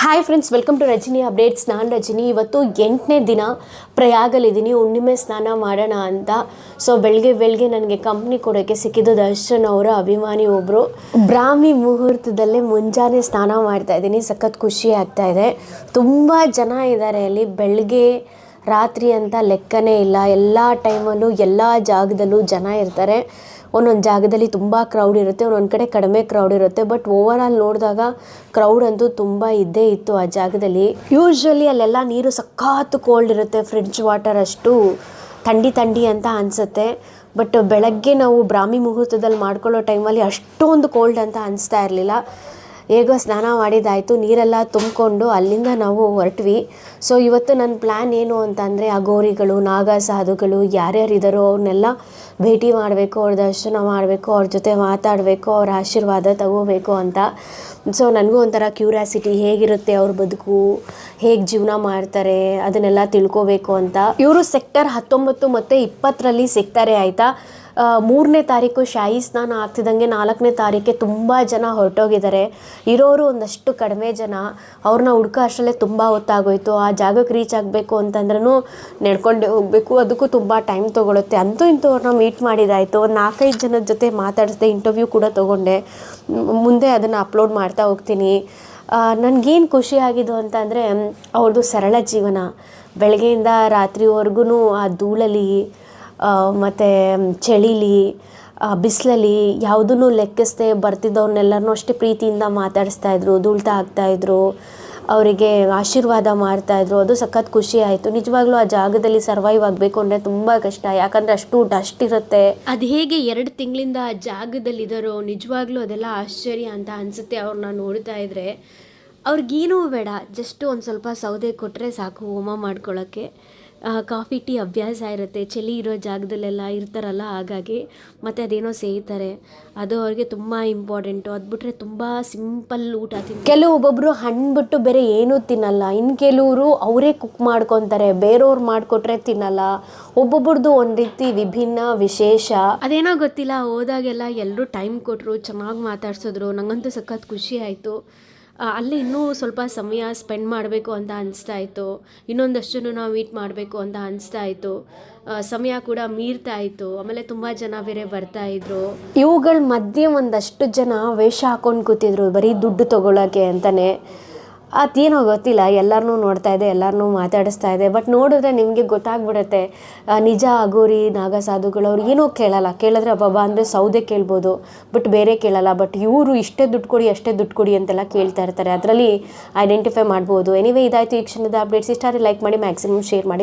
Hi friends welcome to Rajani updates ನಾನು ರಜನಿ. ಇವತ್ತು ಎಂಟನೇ ದಿನ ಪ್ರಯಾಗಲಿದ್ದೀನಿ. ಹುಣ್ಣಿಮೆ ಸ್ನಾನ ಮಾಡೋಣ ಅಂತ. ಸೊ ಬೆಳಗ್ಗೆ ಬೆಳಗ್ಗೆ ನನಗೆ ಕಂಪ್ನಿ ಕೊಡೋಕ್ಕೆ ಸಿಕ್ಕಿದ್ದು ದರ್ಶನ್ ಅವರ, ಅಭಿಮಾನಿ ಒಬ್ಬರು ಬ್ರಾಹ್ಮಿ ಮುಹೂರ್ತದಲ್ಲೇ ಮುಂಜಾನೆ ಸ್ನಾನ ಮಾಡ್ತಾ ಇದ್ದೀನಿ. ಸಖತ್ ಖುಷಿ ಆಗ್ತಾ ಇದೆ. ತುಂಬ ಜನ ಇದ್ದಾರೆ ಅಲ್ಲಿ. ಬೆಳಗ್ಗೆ ರಾತ್ರಿ ಅಂತ ಲೆಕ್ಕನೇ ಇಲ್ಲ. ಎಲ್ಲ ಟೈಮಲ್ಲೂ ಎಲ್ಲ ಜಾಗದಲ್ಲೂ ಜನ ಇರ್ತಾರೆ. ಒಂದೊಂದು ಜಾಗದಲ್ಲಿ ತುಂಬ ಕ್ರೌಡ್ ಇರುತ್ತೆ, ಒಂದೊಂದು ಕಡೆ ಕಡಿಮೆ ಕ್ರೌಡ್ ಇರುತ್ತೆ. ಬಟ್ ಓವರ್ ಆಲ್ ನೋಡಿದಾಗ ಕ್ರೌಡ್ ಅಂತೂ ತುಂಬ ಇದ್ದೇ ಇತ್ತು ಆ ಜಾಗದಲ್ಲಿ. ಯೂಶ್ವಲಿ ಅಲ್ಲೆಲ್ಲ ನೀರು ಸಖತ್ತು ಕೋಲ್ಡ್ ಇರುತ್ತೆ ಫ್ರಿಡ್ಜ್ ವಾಟರ್ ಅಷ್ಟು ಥಂಡಿ ಥಂಡಿ ಅಂತ ಅನಿಸುತ್ತೆ. ಬಟ್ ಬೆಳಗ್ಗೆ ನಾವು ಬ್ರಾಹ್ಮಿ ಮುಹೂರ್ತದಲ್ಲಿ ಮಾಡ್ಕೊಳ್ಳೋ ಟೈಮಲ್ಲಿ ಅಷ್ಟೊಂದು ಕೋಲ್ಡ್ ಅಂತ ಅನಿಸ್ತಾ ಇರಲಿಲ್ಲ. ಹೇಗೋ ಸ್ನಾನ ಮಾಡಿದ್ದಾಯಿತು ನೀರೆಲ್ಲ ತುಂಬಿಕೊಂಡು ಅಲ್ಲಿಂದ ನಾವು ಹೊರಟ್ವಿ. ಸೊ ಇವತ್ತು ನನ್ನ ಪ್ಲ್ಯಾನ್ ಏನು ಅಂತಂದರೆ ಅಗೋರಿಗಳು ನಾಗ ಸಾಧುಗಳು ಯಾರ್ಯಾರಿದ್ದಾರೋ ಅವ್ರನ್ನೆಲ್ಲ ಭೇಟಿ ಮಾಡಬೇಕು, ಅವ್ರ ದರ್ಶನ ಮಾಡಬೇಕು, ಅವ್ರ ಜೊತೆ ಮಾತಾಡಬೇಕು, ಅವ್ರ ಆಶೀರ್ವಾದ ತಗೋಬೇಕು ಅಂತ. ಸೊ ನನಗೂ ಒಂಥರ ಕ್ಯೂರಿಯಾಸಿಟಿ ಹೇಗಿರುತ್ತೆ ಅವ್ರ ಬದುಕು, ಹೇಗೆ ಜೀವನ ಮಾಡ್ತಾರೆ, ಅದನ್ನೆಲ್ಲ ತಿಳ್ಕೋಬೇಕು ಅಂತ. ಇವರು ಸೆಕ್ಟರ್ ಹತ್ತೊಂಬತ್ತು ಮತ್ತು ಇಪ್ಪತ್ತರಲ್ಲಿ ಸಿಗ್ತಾರೆ, ಆಯಿತಾ? ಮೂರನೇ ತಾರೀಕು ಶಾಹಿ ಸ್ನಾನ ಆಗ್ತಿದ್ದಂಗೆ ನಾಲ್ಕನೇ ತಾರೀಕೆ ತುಂಬ ಜನ ಹೊರಟೋಗಿದ್ದಾರೆ. ಇರೋರು ಒಂದಷ್ಟು ಕಡಿಮೆ ಜನ. ಅವ್ರನ್ನ ಹುಡ್ಕೋ ಅಷ್ಟರಲ್ಲೇ ತುಂಬ ಹೊತ್ತಾಗೋಯ್ತು. ಆ ಜಾಗಕ್ಕೆ ರೀಚ್ ಆಗಬೇಕು ಅಂತಂದ್ರೂ ನಡ್ಕೊಂಡೇ ಹೋಗಬೇಕು. ಅದಕ್ಕೂ ತುಂಬ ಟೈಮ್ ತೊಗೊಳುತ್ತೆ. ಅಂತೂ ಇಂತೂ ಅವ್ರನ್ನ ಮೀಟ್ ಮಾಡಿದಾಯಿತು. ಒಂದು ನಾಲ್ಕೈದು ಜನದ ಜೊತೆ ಮಾತಾಡಿಸ್ದೆ ಇಂಟರ್ವ್ಯೂ ಕೂಡ ತೊಗೊಂಡೆ. ಮುಂದೆ ಅದನ್ನು ಅಪ್ಲೋಡ್ ಮಾಡ್ತಾ ಹೋಗ್ತೀನಿ. ನನಗೇನು ಖುಷಿ ಆಗಿದ್ದು ಅಂತಂದರೆ ಅವ್ರದ್ದು ಸರಳ ಜೀವನ. ಬೆಳಗ್ಗೆಯಿಂದ ರಾತ್ರಿವರೆಗೂ ಆ ಧೂಳಲ್ಲಿ ಮತ್ತು ಚಳಿಲಿ ಬಿಸಿಲಲ್ಲಿ ಯಾವುದನ್ನು ಲೆಕ್ಕಿಸದೆ ಬರ್ತಿದ್ದವ್ರನ್ನೆಲ್ಲರನ್ನೂ ಅಷ್ಟೇ ಪ್ರೀತಿಯಿಂದ ಮಾತಾಡಿಸ್ತಾ ಇದ್ರು ಧೂಳ್ತಾ ಆಗ್ತಾಯಿದ್ರು ಅವರಿಗೆ ಆಶೀರ್ವಾದ ಮಾಡ್ತಾಯಿದ್ರು ಅದು ಸಖತ್ ಖುಷಿ ಆಯಿತು. ನಿಜವಾಗ್ಲೂ ಆ ಜಾಗದಲ್ಲಿ ಸರ್ವೈವ್ ಆಗಬೇಕು ಅಂದರೆ ತುಂಬ ಕಷ್ಟ. ಯಾಕಂದರೆ ಅಷ್ಟು ಡಸ್ಟ್ ಇರುತ್ತೆ. ಅದು ಹೇಗೆ ಎರಡು ತಿಂಗಳಿಂದ ಆ ಜಾಗದಲ್ಲಿದ್ದಾರೋ ನಿಜವಾಗ್ಲೂ ಅದೆಲ್ಲ ಆಶ್ಚರ್ಯ ಅಂತ ಅನಿಸುತ್ತೆ ಅವ್ರನ್ನ ನೋಡ್ತಾ ಇದ್ರೆ. ಅವ್ರಿಗೇನೂ ಬೇಡ. ಜಸ್ಟ್ ಒಂದು ಸ್ವಲ್ಪ ಸೌದೆ ಕೊಟ್ಟರೆ ಸಾಕು, ಹೋಮ ಮಾಡ್ಕೊಳ್ಳೋಕ್ಕೆ ಕಾಫಿ, ಟೀ ಅಭ್ಯಾಸ ಇರುತ್ತೆ. ಚಳಿ ಇರೋ ಜಾಗದಲ್ಲೆಲ್ಲ ಇರ್ತಾರಲ್ಲ, ಹಾಗಾಗಿ ಮತ್ತು ಅದೇನೋ ಸೇಯ್ತಾರೆ ಅದು ಅವ್ರಿಗೆ ತುಂಬ ಇಂಪಾರ್ಟೆಂಟು ಅದು ಬಿಟ್ಟರೆ ತುಂಬ ಸಿಂಪಲ್ ಊಟ ತಿನ್ ಕೆಲವು ಒಬ್ಬೊಬ್ಬರು ಹಣ್ಣು ಬಿಟ್ಟು ಬೇರೆ ಏನೂ ತಿನ್ನಲ್ಲ. ಇನ್ನು ಕೆಲವರು ಅವರೇ ಕುಕ್ ಮಾಡ್ಕೊತಾರೆ. ಬೇರೆಯವ್ರು ಮಾಡಿಕೊಟ್ರೆ ತಿನ್ನಲ್ಲ. ಒಬ್ಬೊಬ್ರದ್ದು ಒಂದು ರೀತಿ ವಿಭಿನ್ನ ವಿಶೇಷ. ಅದೇನೋ ಗೊತ್ತಿಲ್ಲ, ಹೋದಾಗೆಲ್ಲ ಎಲ್ಲರೂ ಟೈಮ್ ಕೊಟ್ಟರು ಚೆನ್ನಾಗಿ ಮಾತಾಡ್ಸಿದ್ರು. ನನಗಂತೂ ಸಖತ್ ಖುಷಿ ಆಯಿತು. ಅಲ್ಲಿ ಇನ್ನೂ ಸ್ವಲ್ಪ ಸಮಯ ಸ್ಪೆಂಡ್ ಮಾಡಬೇಕು ಅಂತ ಅನಿಸ್ತಾ ಇತ್ತು. ಇನ್ನೊಂದಷ್ಟು ನಾವು ಮೀಟ್ ಮಾಡಬೇಕು ಅಂತ ಅನಿಸ್ತಾ ಇತ್ತು. ಸಮಯ ಕೂಡ ಮೀರ್ತಾ ಇತ್ತು. ಆಮೇಲೆ ತುಂಬ ಜನ ಬೇರೆ ಬರ್ತಾ ಇದ್ರು. ಇವುಗಳ ಮಧ್ಯೆ ಒಂದಷ್ಟು ಜನ ವೇಷ ಹಾಕೊಂಡು ಕೂತಿದ್ರು. ಬರೀ ದುಡ್ಡು ತಗೊಳ್ಳೋಕ್ಕೆ ಅಂತಲೇ ಅದೇನೋ ಗೊತ್ತಿಲ್ಲ ಎಲ್ಲರನ್ನೂ ನೋಡ್ತಾ ಇದೆ ಎಲ್ಲರನ್ನೂ ಮಾತಾಡಿಸ್ತಾ ಇದೆ ಬಟ್ ನೋಡಿದ್ರೆ ನಿಮಗೆ ಗೊತ್ತಾಗ್ಬಿಡುತ್ತೆ. ನಿಜ ಅಗೋರಿ ನಾಗಸಾಧುಗಳು ಅವ್ರು ಏನೂ ಕೇಳಲ್ಲ. ಕೇಳಿದ್ರೆ ಅಬ್ಬಬ್ಬ, ಅಂದರೆ ಸೌದೆ ಕೇಳ್ಬೋದು ಬಟ್ ಬೇರೆ ಕೇಳಲ್ಲ. ಬಟ್ ಇವರು ಇಷ್ಟೇ ದುಡ್ಡು ಕೊಡಿ, ಅಷ್ಟೇ ದುಡ್ಡು ಕೊಡಿ ಅಂತೆಲ್ಲ ಕೇಳ್ತಾ ಇರ್ತಾರೆ. ಅದರಲ್ಲಿ ಐಡೆಂಟಿಫೈ ಮಾಡ್ಬೋದು. ಎನಿವೇ ಇದಾಯಿತು ಈ ಕ್ಷಣದ ಅಪ್ಡೇಟ್ಸ್ ಇಷ್ಟ ಲೈಕ್ ಮಾಡಿ ಮ್ಯಾಕ್ಸಿಮಮ್ ಶೇರ್ ಮಾಡಿ.